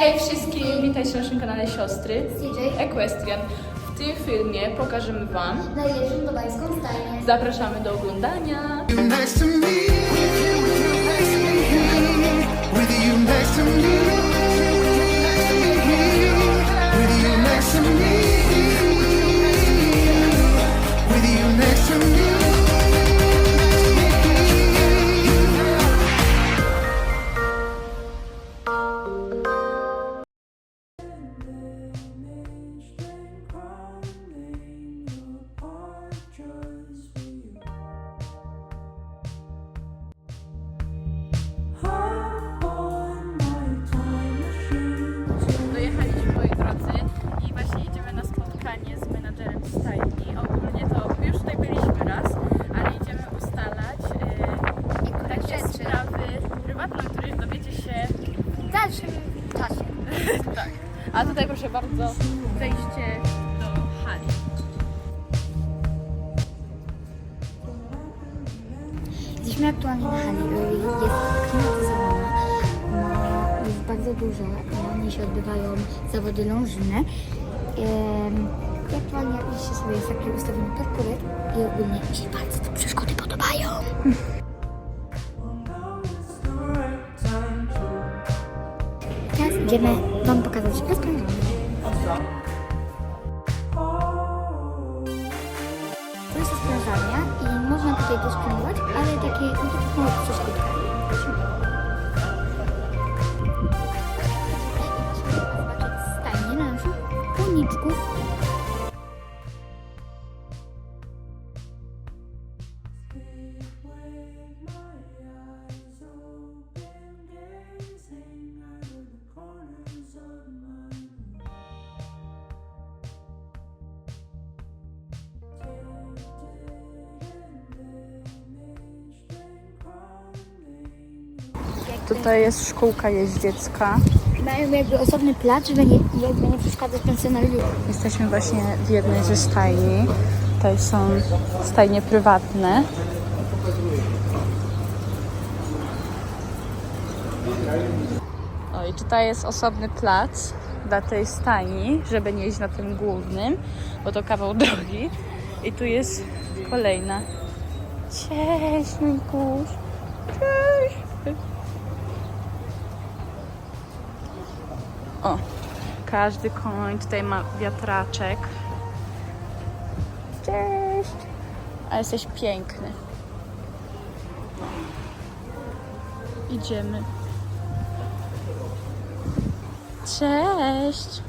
Hej wszystkim, witajcie na naszym kanale Siostry CJ. Equestrian. W tym filmie pokażemy Wam, Najlepszą dubańską stajnię. zapraszamy do oglądania. next to me. With you next to me. W dalszym czasie. tak. A tutaj proszę bardzo, wejście do hali. Jesteśmy aktualnie na hali. y, Jest klimatyzowana. Ma, jest bardzo duża. Na niej się odbywają zawody lążne. I aktualnie sobie jest taki ustawiony parkuret i ogólnie mi się bardzo te przeszkody podobają. Teraz idziemy Wam pokazać rozprężenie. To jest sprężarnia i można tutaj też spróbować, ale takie, no takie Tutaj jest szkółka jeździecka. Mają jakby osobny plac, żeby nie, jakby nie przeszkadzać pensjonariuszom. Jesteśmy właśnie w jednej ze stajni. Tutaj są stajnie prywatne. O i tutaj jest osobny plac dla tej stajni, żeby nie iść na tym głównym, bo to kawał drogi. I tu jest kolejna. Cześć, Mikuś. Cześć. O, każdy koń tutaj ma wiatraczek. Cześć! A jesteś piękny. Idziemy. Cześć!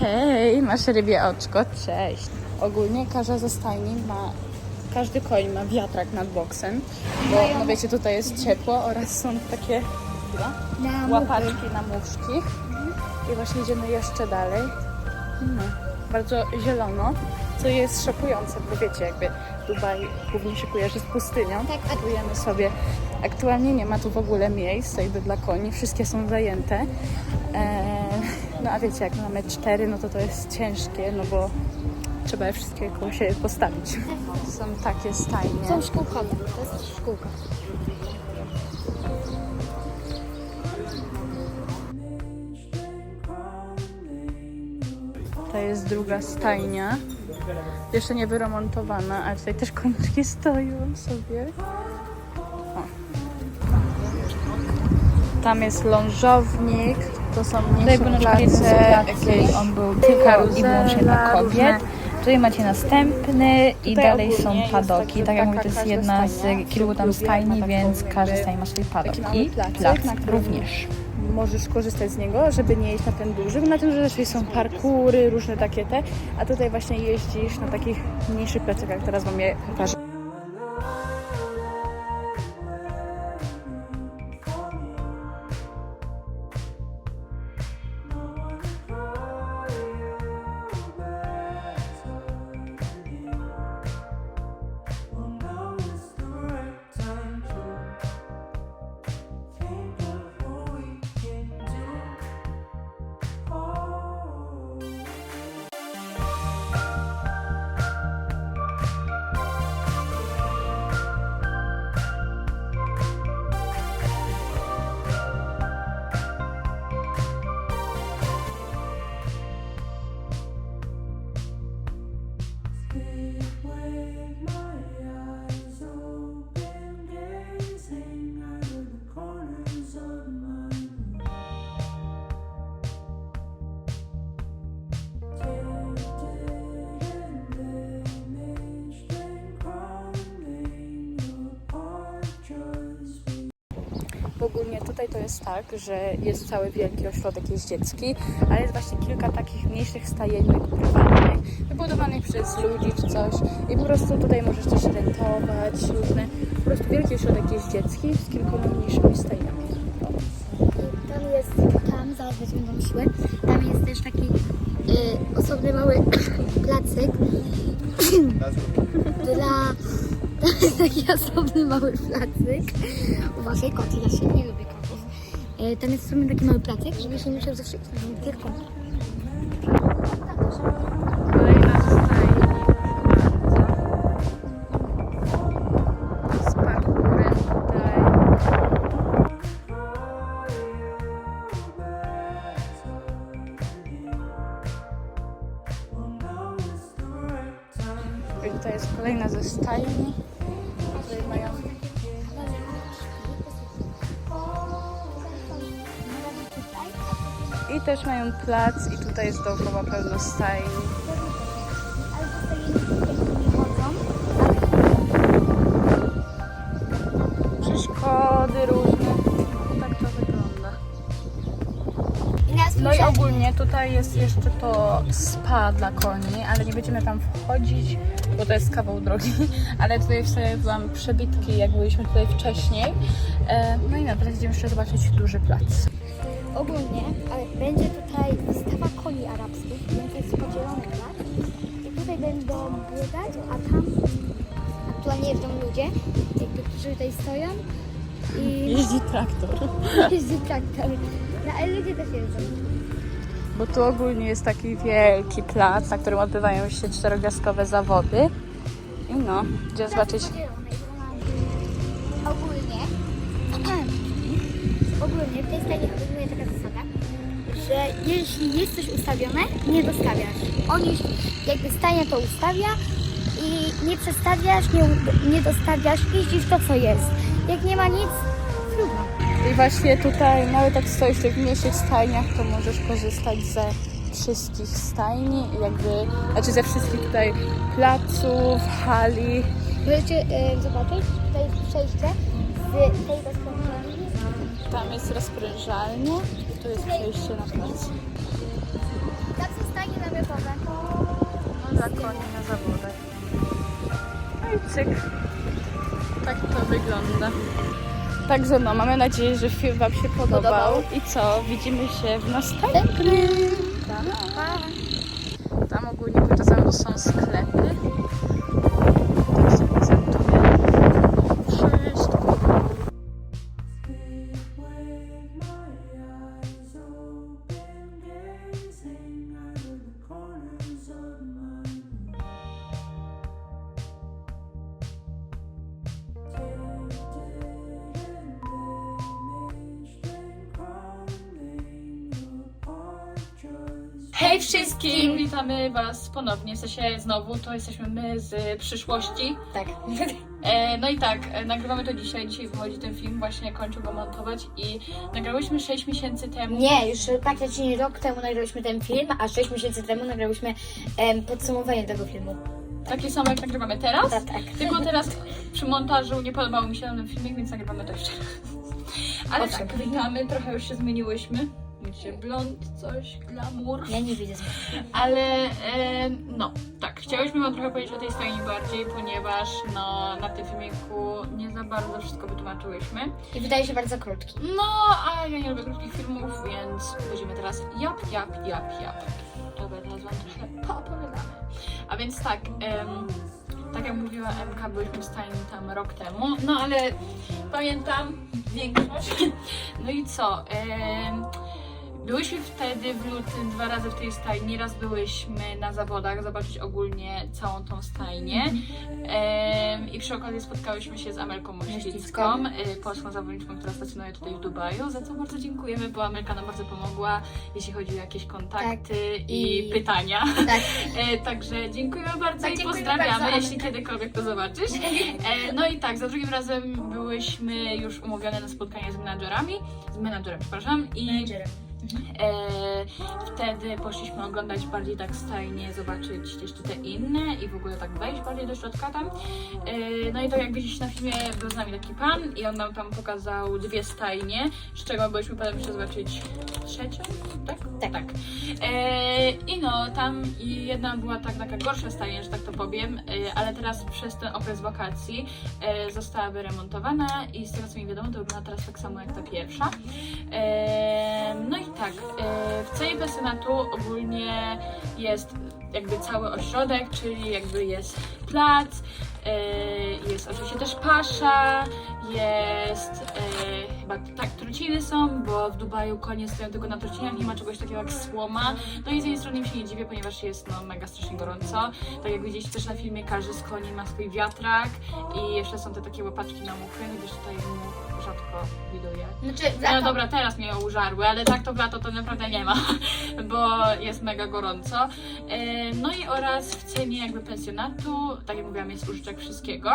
Hej, masz rybie oczko. Cześć. Ogólnie każda ze stajni ma, każdy koń ma wiatrak nad boksem, bo no wiecie, tutaj jest ciepło oraz są takie Na łapaczki na muszki. I właśnie idziemy jeszcze dalej. No, bardzo zielono, co jest szokujące, bo wiecie, jakby Dubaj głównie się kojarzy z pustynią. Tak, a- Kupujemy sobie. Aktualnie nie ma tu w ogóle miejsc jakby dla koni, wszystkie są zajęte. Eee, no a wiecie, jak mamy cztery, no to to jest ciężkie, no bo trzeba je wszystkie koło siebie postawić. Są takie stajnie. Są szkółkowe. To jest szkółka. Jest druga stajnia. Jeszcze nie wyremontowana, ale tutaj też koniczki stoją sobie. O. Tam jest lążownik, to są mniejsze place, jakieś on był tylko i wyłącznie dla kobiet. Tutaj macie następny i Tutaj dalej są padoki. Tak jak mówię, to jest jedna z kilku tam stajni, więc każda stajnia ma swój padok. I plac również. Możesz korzystać z niego, żeby nie jeść na ten duży, bo na tym raczej są parkury, różne takie te, a tutaj właśnie jeździsz na takich mniejszych plecakach, teraz wam je pokażę. Ogólnie tutaj to jest tak, że jest cały wielki ośrodek jeździecki, ale jest właśnie kilka takich mniejszych stajenek prywatnych, wybudowanych przez ludzi czy coś. I po prostu tutaj możesz też rentować różne, po prostu wielki ośrodek jeździecki z kilkoma mniejszymi stajniami. Tam jest, tam, zaraz będziemy szły, tam jest też taki y, osobny mały placyk dla... Tam jest taki osobny mały placyk. Uważaj, koty, ja się nie lubię kotów. Y, tam jest w sumie taki mały placyk, żebyś nie musiał zawsze tylko. Tutaj mają I też mają plac i tutaj jest dookoła pełno stajni. Przeszkody różne. Tak to wygląda. No i ogólnie tutaj jest jeszcze to spa dla koni, ale nie będziemy tam wchodzić, bo to jest kawał drogi. Ale tutaj sobie byłam przebitki, jak byliśmy tutaj wcześniej. E, No i na teraz idziemy jeszcze zobaczyć duży plac. Ogólnie ale będzie tutaj wystawa koni arabskich, więc jest podzielony plac. I tutaj będą biegać, a tam aktualnie jeżdżą ludzie, którzy tutaj stoją i Jeździ traktor. jeździ traktor. No ale ludzie też jeżdżą. Bo tu ogólnie jest taki wielki plac, na którym odbywają się czterogwiazdkowe zawody. I no, gdzie zobaczyć Ogólnie, ogólnie w tej stajni obowiązuje taka zasada, że jeśli jest coś ustawione, nie dostawiasz. On już jakby stajnia to ustawia i nie przestawiasz, nie, nie dostawiasz, jeździsz to co jest. Jak nie ma nic. I właśnie tutaj, nawet jak stoisz w tych mniejszych stajniach, to możesz korzystać ze wszystkich stajni jakby, znaczy ze wszystkich tutaj placów, hali. Możecie e, zobaczyć, tutaj jest przejście z tej rozkręcalni. Tam jest rozprężalnia i tu jest przejście na plac. Tam są stajnie namiotowe. No dla koni na zawodach. No i cyk. Tak to wygląda. Także no, mamy nadzieję, że film Wam się podobał. Podobał. I co? Widzimy się w następnym. Tam ogólnie czasami to są sklepy. Was ponownie, w sensie znowu, to jesteśmy my z przyszłości. Tak. E, no i tak, e, nagrywamy to dzisiaj, dzisiaj wychodzi ten film, właśnie kończę go montować i nagrałyśmy 6 miesięcy temu. Nie, już praktycznie rok temu nagrałyśmy ten film, a 6 miesięcy temu nagrałyśmy em, podsumowanie tego filmu. Takie same jak nagrywamy teraz. Tak, tak. Tylko teraz przy montażu nie podobał mi się ten filmik, więc nagrywamy to jeszcze raz. Ale Owszem. tak, witamy, trochę już się zmieniłyśmy. Widzicie, blond, coś, glamour. Ja nie widzę zmiany. Ale e, no, tak, chciałyśmy Wam trochę powiedzieć o tej stajni bardziej, ponieważ no, na tym filmiku nie za bardzo wszystko wytłumaczyłyśmy. I wydaje się bardzo krótki. No, a ja nie lubię krótkich filmów, więc będziemy teraz jap, jap, jap, jap. Dobra, teraz Wam trochę poopowiadamy. A więc tak, em, tak jak mówiła MK, byliśmy w stajni tam rok temu, no ale pamiętam większość. No i co? Em, Byłyśmy wtedy w lutym dwa razy w tej stajni. Raz byłyśmy na zawodach, zobaczyć ogólnie całą tą stajnię. I przy okazji spotkałyśmy się z Amelką Mościcką, y, polską zawodniczką, która stacjonuje tutaj w Dubaju, za co bardzo dziękujemy, bo Amelka nam bardzo pomogła, jeśli chodzi o jakieś kontakty i, i- pytania. Tak. E, także dziękujemy bardzo Tak, i dziękujemy pozdrawiamy, bardzo, jeśli Amelka. kiedykolwiek to zobaczysz. E, no i tak, za drugim razem byłyśmy już umówione na spotkanie z menadżerami, z menadżerem, przepraszam, i E, wtedy poszliśmy oglądać bardziej tak stajnie, zobaczyć jeszcze te inne i w ogóle tak wejść bardziej do środka tam. E, no i to jak widzieliście na filmie, był z nami taki pan i on nam tam pokazał dwie stajnie, z czego byliśmy potem jeszcze zobaczyć trzecią, tak? Tak. tak. E, I no, tam jedna była tak taka gorsza stajnia, że tak to powiem, e, ale teraz przez ten okres wakacji e, została wyremontowana i z tego co mi wiadomo, to wygląda teraz tak samo jak ta pierwsza. E, no i tak, e, w cenie pensjonatu ogólnie jest jakby cały ośrodek, czyli jakby jest plac, jest oczywiście też pasza, jest e, chyba tak, truciny są, bo w Dubaju konie stoją tylko na trucinach, nie ma czegoś takiego jak słoma. No i z jednej strony im się nie dziwię, ponieważ jest no mega strasznie gorąco. Tak jak widzieliście też na filmie, każdy z koni ma swój wiatrak i jeszcze są te takie łapaczki na muchy, chociaż tutaj rzadko widuje. Znaczy, No dobra, teraz mnie użarły, ale tak to w lato to naprawdę nie ma, bo jest mega gorąco. E, No i oraz w cenie jakby pensjonatu, tak jak mówiłam, jest użyczek wszystkiego.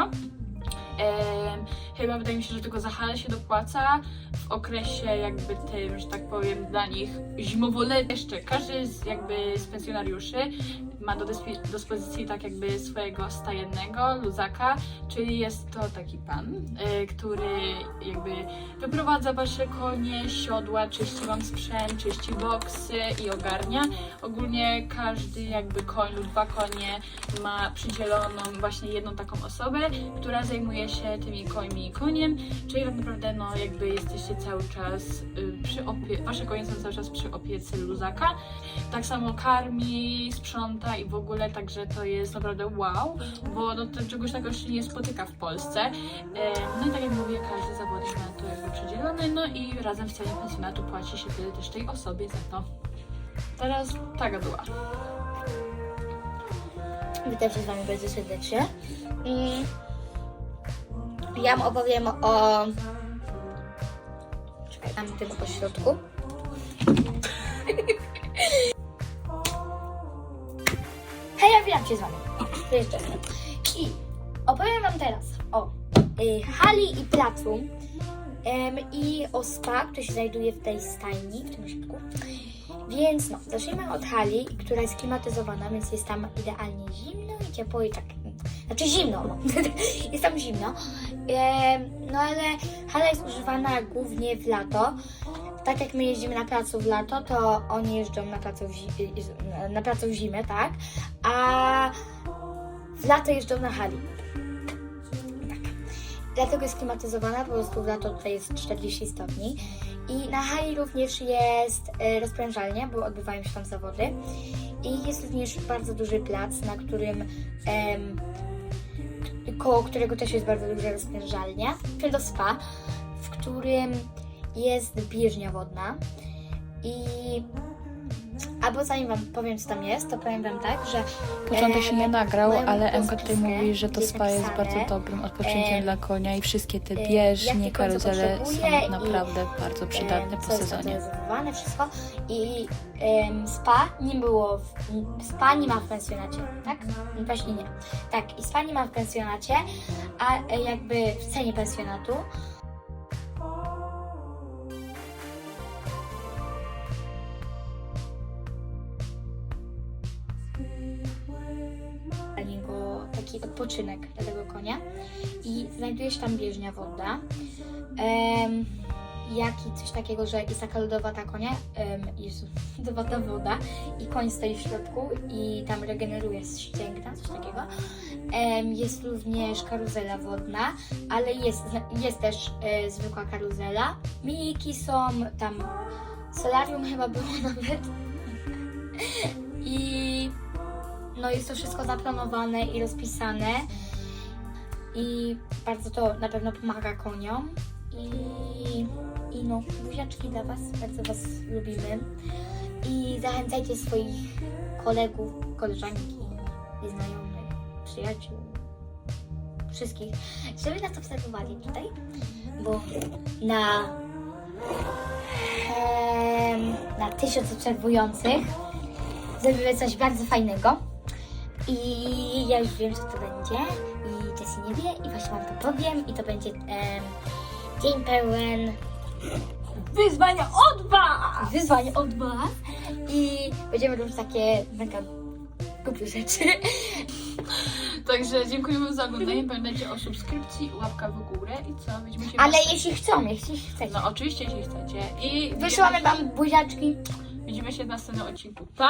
Em, chyba wydaje mi się, że tylko za halę się dopłaca w okresie jakby tym, że tak powiem, dla nich zimowoletnim. Jeszcze każdy z jakby z pensjonariuszy ma do dyspozycji tak jakby swojego stajennego luzaka, czyli jest to taki pan, y, który jakby wyprowadza wasze konie, siodła, czyści wam sprzęt, czyści boksy i ogarnia. Ogólnie każdy jakby koń lub dwa konie ma przydzieloną właśnie jedną taką osobę, która zajmuje się tymi końmi i koniem, czyli tak naprawdę no jakby jesteście cały czas y, przy opie- wasze konie są cały czas przy opiece luzaka. Tak samo karmi, sprząta i w ogóle, także to jest naprawdę wow, bo no, to czegoś takiego się nie spotyka w Polsce. No i tak jak mówię, każdy zawodnik ma to jakby przydzielony, no i razem w cenie pensjonatu płaci się wtedy też tej osobie za to. Teraz ta gaduła. Witam się z Wami bardzo serdecznie. Mm. Ja opowiem o czekaj, tam tym ośrodku. Hej, się z Wami. I opowiem Wam teraz o y, hali i placu i o spa, który się znajduje w tej stajni, w tym ośrodku. Więc no, zacznijmy od hali, która jest klimatyzowana, więc jest tam idealnie zimno i ciepło i tak. Znaczy zimno, no. jest tam zimno. No ale hala jest używana głównie w lato. Tak jak my jeździmy na placu w lato, to oni jeżdżą na placu w, zi- na placu w zimę, tak? A w lato jeżdżą na hali. Tak. Dlatego jest klimatyzowana, po prostu w lato tutaj jest 40 stopni. I na hali również jest e, rozprężalnia, bo odbywają się tam zawody. I jest również bardzo duży plac, na którym em, koło którego też jest bardzo duża rozprężalnia. Do spa, w którym jest bieżnia wodna. I albo zanim wam powiem co tam jest, to powiem wam tak, że Początek się nie nagrał, ale Emka tutaj mówi, że to spa jest bardzo dobrym odpoczynkiem em, dla konia i wszystkie te em, bieżnie, karuzele są naprawdę bardzo przydatne po sezonie. wszystko. I spa nie było, w, spa nie ma w pensjonacie, tak? Właśnie nie. Tak, i spa nie ma w pensjonacie, a e, jakby w cenie pensjonatu taki odpoczynek dla tego konia i znajduje się tam bieżnia wodna. Em, jak i coś takiego, że jest taka lodowata konia, em, jest lodowata woda i koń stoi w środku i tam regeneruje ścięgna, coś takiego. Em, jest również karuzela wodna, ale jest, jest też e, zwykła karuzela. Miniki są, tam solarium chyba było nawet. I no jest to wszystko zaplanowane i rozpisane. I bardzo to na pewno pomaga koniom. I, i no buziaczki dla Was, bardzo Was lubimy. I zachęcajcie swoich kolegów, koleżanki znajomych, przyjaciół, wszystkich, żeby nas obserwowali tutaj, bo na em, na tysiąc obserwujących zrobimy coś bardzo fajnego. I ja już wiem, co to będzie. I Jessie nie wie i właśnie wam to powiem. I to będzie em, dzień pełen wyzwania od was! wyzwanie od Was i będziemy robić takie mega głupie rzeczy. Także dziękujemy za oglądanie. Pamiętajcie o subskrypcji, łapka w górę i co? Widzimy się Ale następnym- jeśli chcą, jeśli chcecie. No oczywiście, jeśli chcecie. I Wysyłamy widzimy się- Wam buziaczki. Widzimy się w następnym odcinku. Pa!